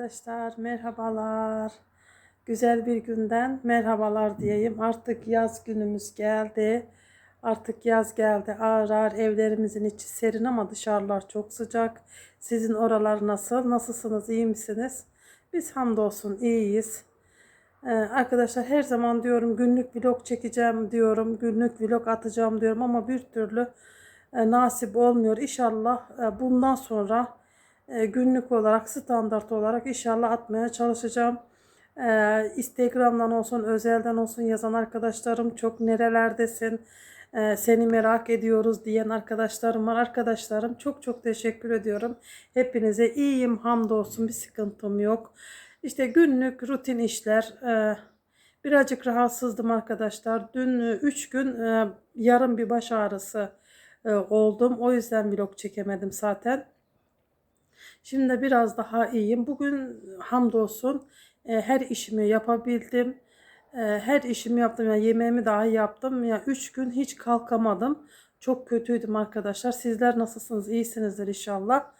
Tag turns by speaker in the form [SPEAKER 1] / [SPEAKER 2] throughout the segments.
[SPEAKER 1] Arkadaşlar merhabalar. Güzel bir günden merhabalar diyeyim. Artık yaz günümüz geldi. Artık yaz geldi. Ağır ağır evlerimizin içi serin ama dışarılar çok sıcak. Sizin oralar nasıl? Nasılsınız? İyi misiniz? Biz hamdolsun iyiyiz. Ee, arkadaşlar her zaman diyorum günlük vlog çekeceğim diyorum. Günlük vlog atacağım diyorum ama bir türlü e, nasip olmuyor. İnşallah e, bundan sonra günlük olarak standart olarak inşallah atmaya çalışacağım. E, Instagram'dan olsun özelden olsun yazan arkadaşlarım çok nerelerdesin e, seni merak ediyoruz diyen arkadaşlarım var. Arkadaşlarım çok çok teşekkür ediyorum. Hepinize iyiyim hamdolsun bir sıkıntım yok. İşte günlük rutin işler. E, birazcık rahatsızdım arkadaşlar. Dün 3 gün e, yarım bir baş ağrısı e, oldum. O yüzden vlog çekemedim zaten. Şimdi biraz daha iyiyim. Bugün hamdolsun e, her işimi yapabildim. E, her işimi yaptım. Yani yemeğimi dahi yaptım. Ya yani 3 gün hiç kalkamadım. Çok kötüydüm arkadaşlar. Sizler nasılsınız? İyisinizdir inşallah.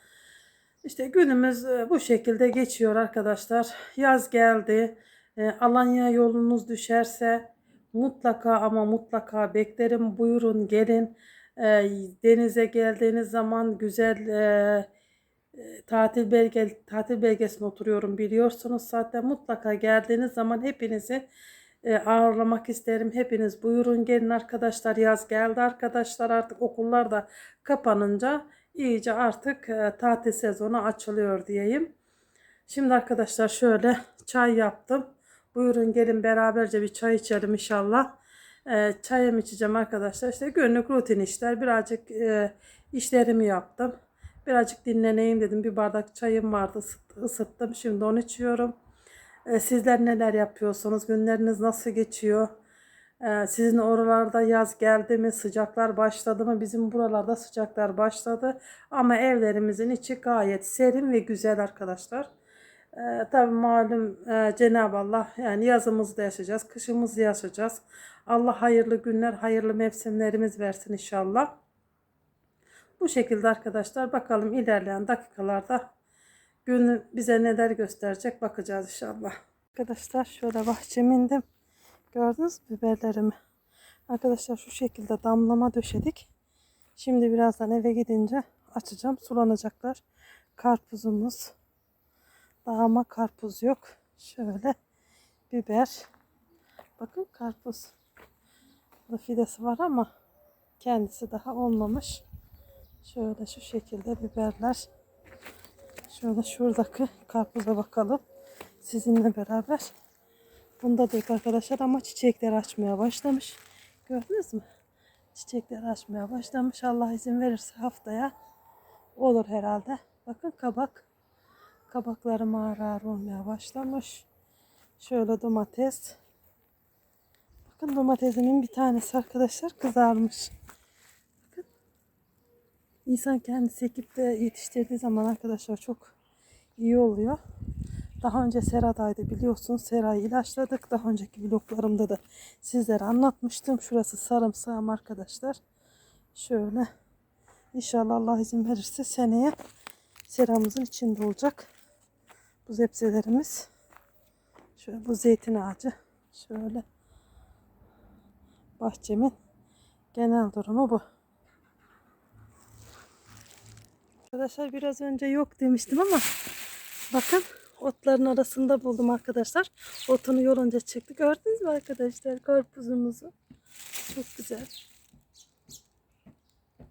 [SPEAKER 1] İşte günümüz e, bu şekilde geçiyor arkadaşlar. Yaz geldi. E, Alanya yolunuz düşerse mutlaka ama mutlaka beklerim. Buyurun gelin. E, denize geldiğiniz zaman güzel e, tatil belge tatil belgesine oturuyorum biliyorsunuz. Zaten mutlaka geldiğiniz zaman hepinizi e, ağırlamak isterim. Hepiniz buyurun gelin arkadaşlar. Yaz geldi arkadaşlar. Artık okullar da kapanınca iyice artık e, tatil sezonu açılıyor diyeyim. Şimdi arkadaşlar şöyle çay yaptım. Buyurun gelin beraberce bir çay içelim inşallah. E, çayımı içeceğim arkadaşlar. İşte günlük rutin işler. Birazcık e, işlerimi yaptım. Birazcık dinleneyim dedim. Bir bardak çayım vardı ısıttım. Şimdi onu içiyorum. Ee, sizler neler yapıyorsunuz? Günleriniz nasıl geçiyor? Ee, sizin oralarda yaz geldi mi? Sıcaklar başladı mı? Bizim buralarda sıcaklar başladı. Ama evlerimizin içi gayet serin ve güzel arkadaşlar. Ee, tabii malum e, Cenab-ı Allah yani yazımızı da yaşayacağız, kışımızı yaşayacağız. Allah hayırlı günler, hayırlı mevsimlerimiz versin inşallah. Bu şekilde arkadaşlar bakalım ilerleyen dakikalarda gün bize neler gösterecek bakacağız inşallah. Arkadaşlar şöyle bahçeme indim. Gördünüz biberlerimi? Arkadaşlar şu şekilde damlama döşedik. Şimdi birazdan eve gidince açacağım. Sulanacaklar. Karpuzumuz. Daha ama karpuz yok. Şöyle biber. Bakın karpuz. Burada fidesi var ama kendisi daha olmamış. Şöyle şu şekilde biberler. Şöyle şuradaki karpuza bakalım. Sizinle beraber. Bunda da arkadaşlar ama çiçekler açmaya başlamış. Gördünüz mü? Çiçekler açmaya başlamış. Allah izin verirse haftaya olur herhalde. Bakın kabak. Kabaklarım ağır ağır olmaya başlamış. Şöyle domates. Bakın domatesimin bir tanesi arkadaşlar kızarmış. İnsan kendisi ekip de yetiştirdiği zaman arkadaşlar çok iyi oluyor. Daha önce seradaydı biliyorsunuz. Serayı ilaçladık. Daha önceki vloglarımda da sizlere anlatmıştım. Şurası sarımsağım arkadaşlar. Şöyle. İnşallah Allah izin verirse seneye seramızın içinde olacak. Bu zepselerimiz. Şöyle bu zeytin ağacı. Şöyle. Bahçemin genel durumu bu. Arkadaşlar biraz önce yok demiştim ama bakın otların arasında buldum arkadaşlar. Otunu yolunca çıktı. Gördünüz mü arkadaşlar karpuzumuzu? Çok güzel.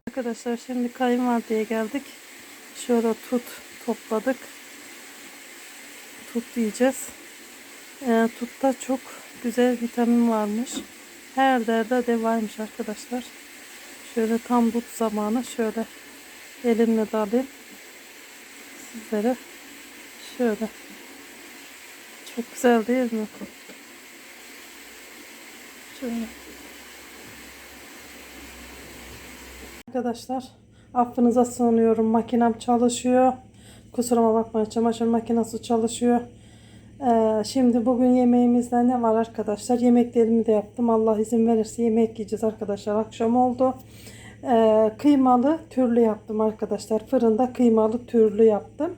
[SPEAKER 1] Arkadaşlar şimdi kayınvalideye geldik. Şöyle tut topladık. Tut diyeceğiz. Ee, tutta çok güzel vitamin varmış. Her derde devaymış arkadaşlar. Şöyle tam tut zamanı şöyle elimle de alayım. Sizlere şöyle. Çok güzel değil mi? Şöyle. Arkadaşlar affınıza sığınıyorum. Makinem çalışıyor. Kusuruma bakmayın. Çamaşır makinesi çalışıyor. Ee, şimdi bugün yemeğimizde ne var arkadaşlar? Yemeklerimi de yaptım. Allah izin verirse yemek yiyeceğiz arkadaşlar. Akşam oldu. Ee, kıymalı türlü yaptım arkadaşlar. Fırında kıymalı türlü yaptım.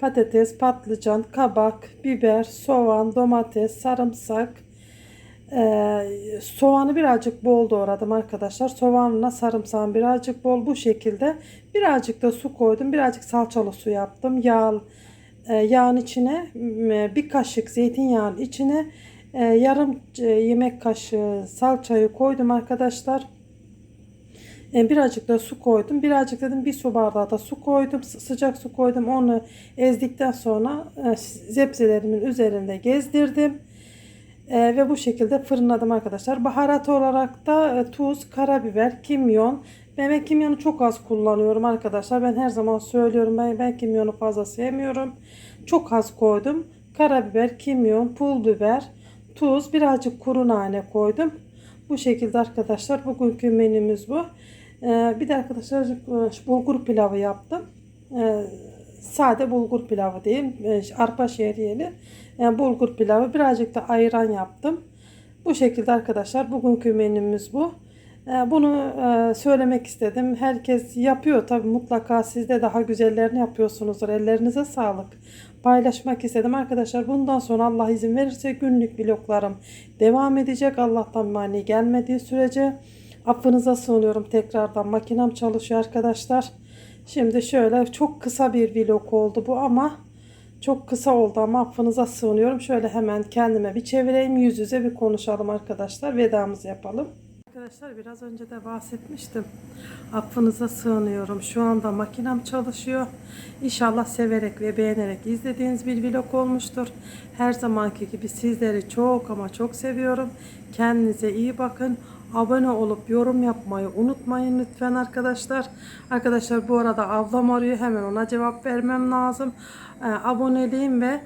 [SPEAKER 1] patates, patlıcan, kabak, biber, soğan, domates, sarımsak. Ee, soğanı birazcık bol doğradım arkadaşlar. Soğanla sarımsağın birazcık bol bu şekilde. Birazcık da su koydum. Birazcık salçalı su yaptım. Yağ, e, yağın içine bir kaşık zeytinyağının içine e, yarım e, yemek kaşığı salçayı koydum arkadaşlar. E, birazcık da su koydum. Birazcık dedim bir su bardağı da su koydum. Sı- Sıcak su koydum. Onu ezdikten sonra e, zebzelerimin üzerinde gezdirdim. E, ve bu şekilde fırınladım arkadaşlar. Baharat olarak da e, tuz, karabiber, kimyon. Ben, ben kimyonu çok az kullanıyorum arkadaşlar. Ben her zaman söylüyorum. Ben, ben kimyonu fazla sevmiyorum. Çok az koydum. Karabiber, kimyon, pul biber, tuz, birazcık kuru nane koydum. Bu şekilde arkadaşlar bugünkü menümüz bu. Ee, bir de arkadaşlar e, bulgur pilavı yaptım. Ee, sade bulgur pilavı diyeyim. Ee, arpa şehriyeli e, bulgur pilavı. Birazcık da ayran yaptım. Bu şekilde arkadaşlar bugünkü menümüz bu. Bunu e, söylemek istedim. Herkes yapıyor tabi mutlaka siz de daha güzellerini yapıyorsunuzdur. Ellerinize sağlık. Paylaşmak istedim arkadaşlar. Bundan sonra Allah izin verirse günlük vloglarım devam edecek. Allah'tan mani gelmediği sürece affınıza sığınıyorum tekrardan. Makinem çalışıyor arkadaşlar. Şimdi şöyle çok kısa bir vlog oldu bu ama çok kısa oldu ama affınıza sığınıyorum. Şöyle hemen kendime bir çevireyim. Yüz yüze bir konuşalım arkadaşlar. Vedamızı yapalım. Arkadaşlar biraz önce de bahsetmiştim. Affınıza sığınıyorum. Şu anda makinem çalışıyor. İnşallah severek ve beğenerek izlediğiniz bir vlog olmuştur. Her zamanki gibi sizleri çok ama çok seviyorum. Kendinize iyi bakın. Abone olup yorum yapmayı unutmayın lütfen arkadaşlar. Arkadaşlar bu arada ablam arıyor. Hemen ona cevap vermem lazım. Ee, aboneliğim ve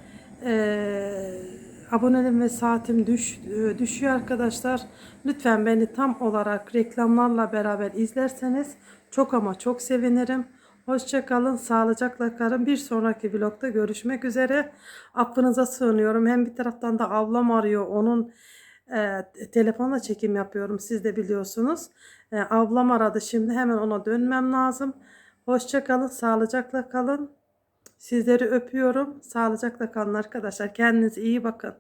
[SPEAKER 1] eee aboneliğim ve saatim düş, e, düşüyor arkadaşlar. Lütfen beni tam olarak reklamlarla beraber izlerseniz çok ama çok sevinirim. Hoşçakalın, sağlıcakla kalın. Bir sonraki vlogda görüşmek üzere. Affınıza sığınıyorum. Hem bir taraftan da ablam arıyor. Onun e, telefonla çekim yapıyorum. Siz de biliyorsunuz. E, ablam aradı şimdi. Hemen ona dönmem lazım. Hoşçakalın, sağlıcakla kalın. Sizleri öpüyorum. Sağlıcakla kalın arkadaşlar. Kendinize iyi bakın.